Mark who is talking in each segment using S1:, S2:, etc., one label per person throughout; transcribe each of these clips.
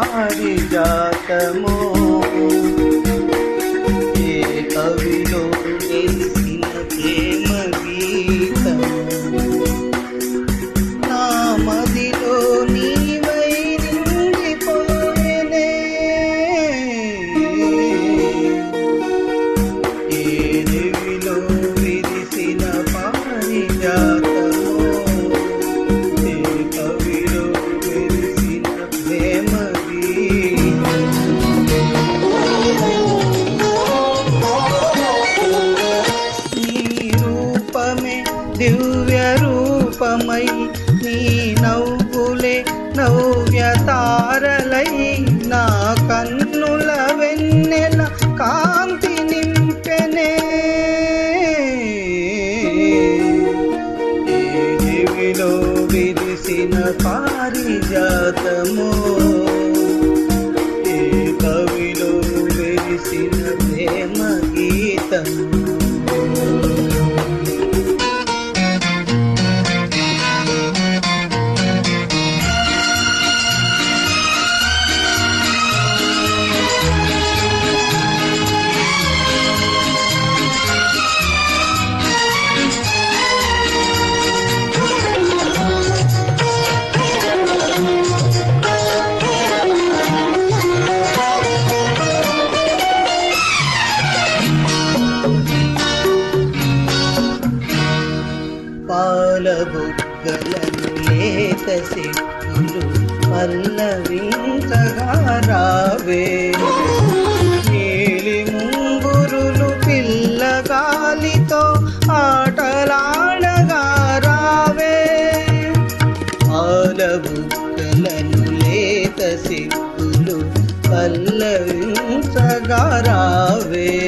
S1: పారిజాతము ఏ కవిలో వెలిసిన ప్రేమ నవ్య తారలై నా కన్నుల వెన్నెల కాంతి నింపెనే. విలో విరిసిన పారిజాతమో లేత సిగ్గులు రావే. నీలి ముంగురులు పిల్లగాలితో ఆటలాడగా రావే. పాల బుగ్గలను లేత సిగ్గులు పల్లవించగా రావే.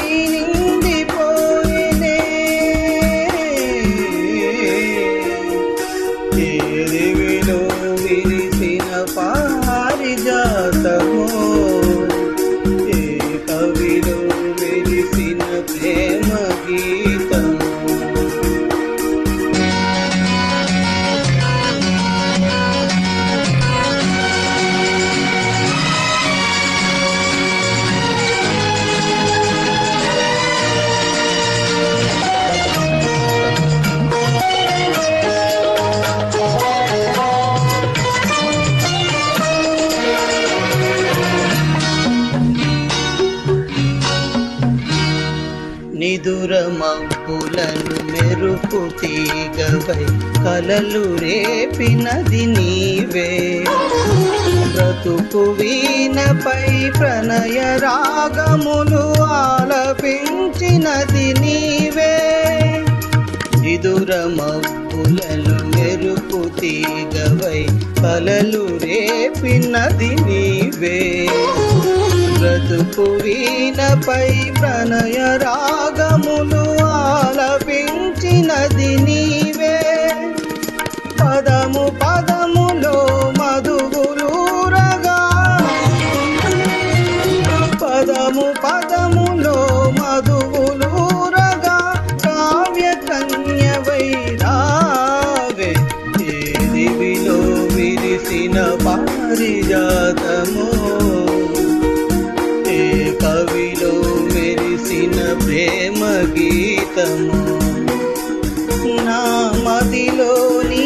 S1: విదుర మబ్బులను మెరుపు తీగవై కలలు రేపినది నీవే. బ్రతుకు వీణపై ప్రణయ రాగములు ఆలపించినది నీవే. విదుర మబ్బులను మెరుపు తీగవై కలలు రేపినది నీవే. బ్రతుకు వీణపై ప్రణయ రాగ ప్రేమ గీతము నా మదిలోని